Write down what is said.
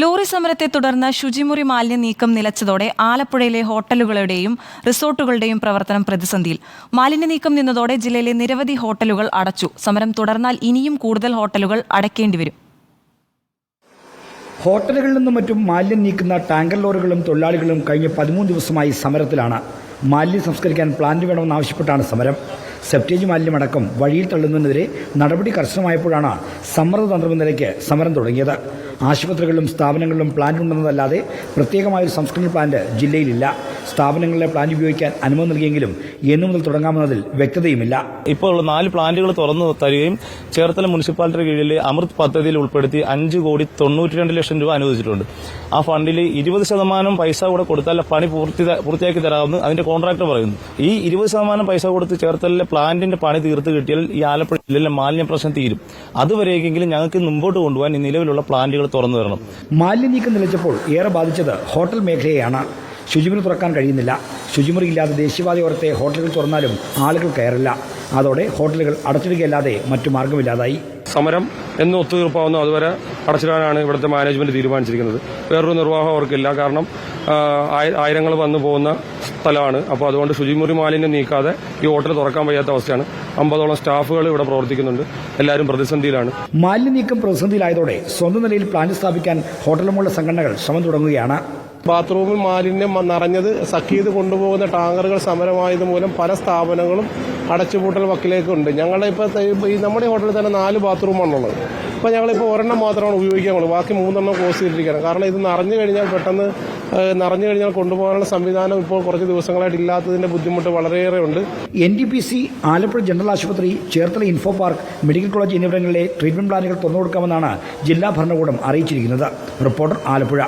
Lorry സമരത്തെ തുടർന്ന് ശുചിമുറി മാലിന്യ നീക്കം നിലച്ചതോടെ ആലപ്പുഴയിലെ ഹോട്ടലുകളുടെയും റിസോർട്ടുകളുടെയും പ്രവർത്തനം പ്രതിസന്ധിയിൽ. മാലിന്യ നീക്കം നിന്നതോടെ ജില്ലയിലെ നിരവധി ഹോട്ടലുകൾ അടച്ചു. സമരം തുടർന്നാൽ ഇനിയും കൂടുതൽ ഹോട്ടലുകൾ അടയ്ക്കേണ്ടി വരും. ഹോട്ടലുകളിൽ നിന്നും മറ്റും മാലിന്യം നീക്കുന്ന ടാങ്കർ ലോറികളും തൊഴിലാളികളും കഴിഞ്ഞ പതിമൂന്ന് ദിവസമായി സമരത്തിലാണ്. മാലിന്യം സംസ്കരിക്കാൻ പ്ലാന്റ് വേണമെന്നാവശ്യപ്പെട്ടാണ് സമരം. സെപ്റ്റേജ് മാലിന്യമടക്കം വഴിയിൽ തള്ളുന്നതിനെതിരെ നടപടി കർശനമായപ്പോഴാണ് സമ്മർദ്ദതന്ത്രമെന്ന നിലയ്ക്ക് സമരം തുടങ്ങിയത്. ആശുപത്രികളിലും സ്ഥാപനങ്ങളിലും പ്ലാന്റ് ഉണ്ടെന്നതല്ലാതെ പ്രത്യേകമായൊരു സംസ്കരണ പ്ലാന്റ് ജില്ലയിലില്ല. സ്ഥാപനങ്ങളിലെ പ്ലാന്റ് ഉപയോഗിക്കാൻ അനുമതി നൽകിയെങ്കിലും എന്നു മുതൽ തുടങ്ങാമെന്നതിൽ വ്യക്തതയുമില്ല. ഇപ്പോൾ നാല് പ്ലാന്റുകൾ തുറന്നു തരികയും ചേർത്തല മുനിസിപ്പാലിറ്റിയുടെ കീഴിൽ അമൃത് പദ്ധതിയിൽ ഉൾപ്പെടുത്തി അഞ്ച് കോടി തൊണ്ണൂറ്റി രണ്ട് ലക്ഷം രൂപ അനുവദിച്ചിട്ടുണ്ട്. ആ ഫണ്ടിൽ ഇരുപത് ശതമാനം പൈസ കൂടെ കൊടുത്താൽ പണി പൂർത്തി പൂർത്തിയാക്കി തരാമെന്ന് അതിന്റെ കോൺട്രാക്ടർ പറയുന്നു. ഈ ഇരുപത് ശതമാനം പൈസ കൊടുത്ത് ചേർത്തലിലെ പ്ലാന്റിന്റെ പണി തീർത്ത് കിട്ടിയാൽ ഈ ആലപ്പുഴ ജില്ലയിലെ മാലിന്യ പ്രശ്നം തീരും. അതുവരെയെങ്കിലും ഞങ്ങൾക്ക് മുമ്പോട്ട് കൊണ്ടുപോകാൻ ഈ നിലവിലുള്ള പ്ലാന്റുകൾ തുറന്നു തരണം. മാലിന്യ നീക്കം നിലച്ചപ്പോൾ ഏറെ ബാധിച്ചത് ഹോട്ടൽ മേഖലയെയാണ്. ശുചിമുറി തുറക്കാൻ കഴിയുന്നില്ല. ശുചിമുറി ഇല്ലാതെ ദേശീയപാതയോരത്തെ ഹോട്ടലുകൾ തുറന്നാലും ആളുകൾ കയറില്ല. അതോടെ ഹോട്ടലുകൾ അടച്ചിടുകയല്ലാതെ മറ്റു മാർഗമില്ലാതായി സമരം എന്ന് ഒത്തുതീർപ്പാവുന്നു അതുവരെ അടച്ചിടാനാണ് ഇവിടുത്തെ മാനേജ്മെന്റ് തീരുമാനിച്ചിരിക്കുന്നത്. വേറൊരു നിർവാഹം അവർക്കില്ല. കാരണം ആയിരങ്ങൾ വന്നു പോകുന്ന സ്ഥലമാണ്. അപ്പോൾ അതുകൊണ്ട് ശുചിമുറി മാലിന്യം നീക്കാതെ ഈ ഹോട്ടൽ തുറക്കാൻ വയ്യാത്ത അവസ്ഥയാണ്. അമ്പതോളം സ്റ്റാഫുകൾ ഇവിടെ പ്രവർത്തിക്കുന്നുണ്ട്. എല്ലാവരും പ്രതിസന്ധിയിലാണ്. മാലിന്യ നീക്കം പ്രതിസന്ധിയിലായതോടെ സ്വന്തം നിലയിൽ പ്ലാന്റ് സ്ഥാപിക്കാൻ ഹോട്ടലുമുള്ള സംഘടനകൾ ശ്രമം തുടങ്ങുകയാണ്. ബാത്റൂമിൽ മാലിന്യം നിറഞ്ഞത് ചെയ്ത് കൊണ്ടുപോകുന്ന ടാങ്കറുകൾ സമരമായത് മൂലം പല സ്ഥാപനങ്ങളും അടച്ചുപൂട്ടൽ വക്കിലേക്കുണ്ട്. ഞങ്ങളുടെ ഇപ്പോൾ ഈ നമ്മുടെ ഹോട്ടലിൽ തന്നെ നാല് ബാത്റൂമാണുള്ളത്. ഇപ്പോൾ ഞങ്ങളിപ്പോൾ ഒരെണ്ണം മാത്രമാണ് ഉപയോഗിക്കാനുള്ളത്. ബാക്കി മൂന്നെണ്ണം ക്ലോസ് ചെയ്തിരിക്കുകയാണ്. കാരണം ഇത് നിറഞ്ഞു കഴിഞ്ഞാൽ പെട്ടെന്ന് നിറഞ്ഞു കഴിഞ്ഞാൽ കൊണ്ടുപോകാനുള്ള സംവിധാനം ഇപ്പോൾ കുറച്ച് ദിവസങ്ങളായിട്ട് ഇല്ലാത്തതിന്റെ ബുദ്ധിമുട്ട് വളരെയേറെ ഉണ്ട്. N D P C Alappuzha general ആശുപത്രി Cherthala info park medical college എന്നിവിടങ്ങളിലെ ട്രീറ്റ്മെന്റ് പ്ലാനുകൾ തുറന്നു കൊടുക്കാമെന്നാണ് ജില്ലാ ഭരണകൂടം അറിയിച്ചിരിക്കുന്നത്. റിപ്പോർട്ടർ ആലപ്പുഴ.